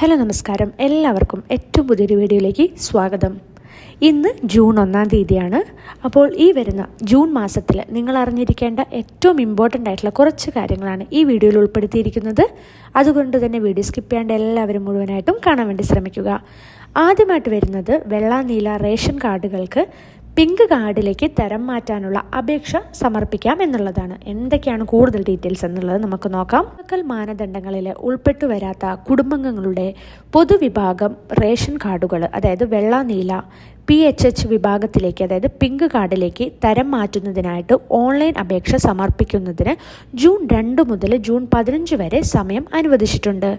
Hello നമസ്കാരം. എല്ലാവർക്കും ഏറ്റവും പുതിയൊരു വീഡിയോയിലേക്ക് സ്വാഗതം. ഇന്ന് ജൂൺ ഒന്നാം തീയതിയാണ്. അപ്പോൾ ഈ വരുന്ന ജൂൺ മാസത്തിൽ നിങ്ങൾ അറിഞ്ഞിരിക്കേണ്ട ഏറ്റവും ഇമ്പോർട്ടന്റ് ആയിട്ടുള്ള കുറച്ച് കാര്യങ്ങളാണ് ഈ വീഡിയോയിൽ ഉൾപ്പെടുത്തിയിരിക്കുന്നത്. അതുകൊണ്ട് തന്നെ വീഡിയോ സ്കിപ്പ് ചെയ്യാണ്ട് എല്ലാവരും മുഴുവനായിട്ടും കാണാൻ വേണ്ടി ശ്രമിക്കുക. ആദ്യമായിട്ട് വരുന്നത് വെള്ള നീല റേഷൻ കാർഡുകൾക്ക് പിങ്ക് കാർഡിലേക്ക് തരം മാറ്റാനുള്ള അപേക്ഷ സമർപ്പിക്കാം എന്നുള്ളതാണ്. എന്തൊക്കെയാണ് കൂടുതൽ ഡീറ്റെയിൽസ് എന്നുള്ളത് നമുക്ക് നോക്കാം. മക്കൾ മാനദണ്ഡങ്ങളിൽ ഉൾപ്പെട്ടു വരാത്ത കുടുംബങ്ങളുടെ പൊതുവിഭാഗം റേഷൻ കാർഡുകൾ അതായത് വെള്ള നീല പി എച്ച് എച്ച് വിഭാഗത്തിലേക്ക് അതായത് പിങ്ക് കാർഡിലേക്ക് തരം മാറ്റുന്നതിനായിട്ട് ഓൺലൈൻ അപേക്ഷ സമർപ്പിക്കുന്നതിന് ജൂൺ രണ്ട് മുതൽ ജൂൺ പതിനഞ്ച് വരെ സമയം അനുവദിച്ചിട്ടുണ്ട്.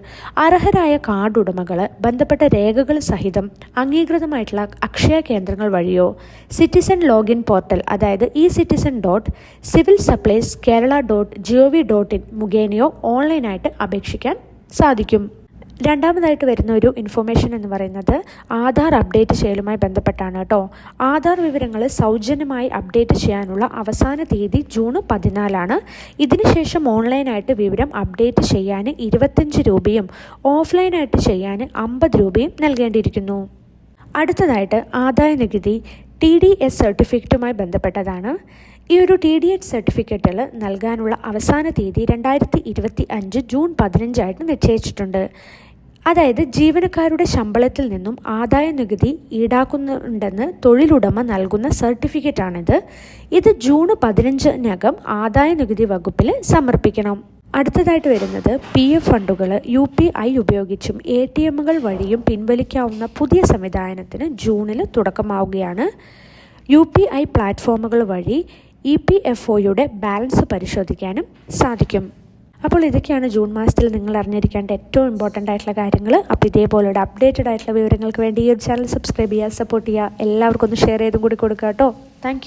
അർഹരായ കാർഡ് ഉടമകൾ ബന്ധപ്പെട്ട രേഖകൾ സഹിതം അംഗീകൃതമായിട്ടുള്ള അക്ഷയ കേന്ദ്രങ്ങൾ വഴിയോ സിറ്റിസൺ ലോഗിൻ പോർട്ടൽ അതായത് E citizen dot civil supplies Kerala dot G O V dot in മുഖേനയോ ഓൺലൈനായിട്ട് അപേക്ഷിക്കാൻ സാധിക്കും. രണ്ടാമതായിട്ട് വരുന്ന ഒരു ഇൻഫർമേഷൻ എന്ന് പറയുന്നത് ആധാർ അപ്ഡേറ്റ് ചെയ്യലുമായി ബന്ധപ്പെട്ടാണ് കേട്ടോ. ആധാർ വിവരങ്ങൾ സൗജന്യമായി അപ്ഡേറ്റ് ചെയ്യാനുള്ള അവസാന തീയതി ജൂൺ പതിനാലാണ്. ഇതിനുശേഷം ഓൺലൈനായിട്ട് വിവരം അപ്ഡേറ്റ് ചെയ്യാൻ ഇരുപത്തഞ്ച് രൂപയും ഓഫ്ലൈനായിട്ട് ചെയ്യാൻ അമ്പത് രൂപയും നൽകേണ്ടിയിരിക്കുന്നു. അടുത്തതായിട്ട് ആദായ നികുതി ടി ഡി എസ് സർട്ടിഫിക്കറ്റുമായി ബന്ധപ്പെട്ടതാണ്. ഈ ഒരു ടി ഡി എച്ച് സർട്ടിഫിക്കറ്റിൽ നൽകാനുള്ള അവസാന തീയതി രണ്ടായിരത്തി ഇരുപത്തി അഞ്ച് ജൂൺ പതിനഞ്ചായിട്ട് നിശ്ചയിച്ചിട്ടുണ്ട്. അതായത് ജീവനക്കാരുടെ ശമ്പളത്തിൽ നിന്നും ആദായ നികുതി ഈടാക്കുന്നുണ്ടെന്ന് തൊഴിലുടമ നൽകുന്ന സർട്ടിഫിക്കറ്റാണിത്. ഇത് ജൂൺ പതിനഞ്ചിനകം ആദായ നികുതി വകുപ്പിൽ സമർപ്പിക്കണം. അടുത്തതായിട്ട് വരുന്നത് പി എഫ് ഫണ്ടുകൾ യു പി ഐ ഉപയോഗിച്ചും എ ടി എമ്മുകൾ വഴിയും പിൻവലിക്കാവുന്ന പുതിയ സംവിധാനത്തിന് ജൂണിൽ തുടക്കമാവുകയാണ്. യു പി ഐ പ്ലാറ്റ്ഫോമുകൾ വഴി ഇ പി എഫ് ഒയുടെ ബാലൻസ് പരിശോധിക്കാനും സാധിക്കും. അപ്പോൾ ഇതൊക്കെയാണ് ജൂൺ മാസത്തിൽ നിങ്ങൾ അറിഞ്ഞിരിക്കേണ്ട ഏറ്റവും ഇമ്പോർട്ടന്റ് ആയിട്ടുള്ള കാര്യങ്ങൾ. അപ്പോൾ ഇതേപോലെയുള്ള അപ്ഡേറ്റഡ് ആയിട്ടുള്ള വിവരങ്ങൾക്ക് വേണ്ടി ഈ ഒരു ചാനൽ സബ്സ്ക്രൈബ് ചെയ്യുക സപ്പോർട്ട് ചെയ്യുക. എല്ലാവർക്കും ഒന്ന് ഷെയർ ചെയ്തും കൂടി കൊടുക്കുക കേട്ടോ. താങ്ക്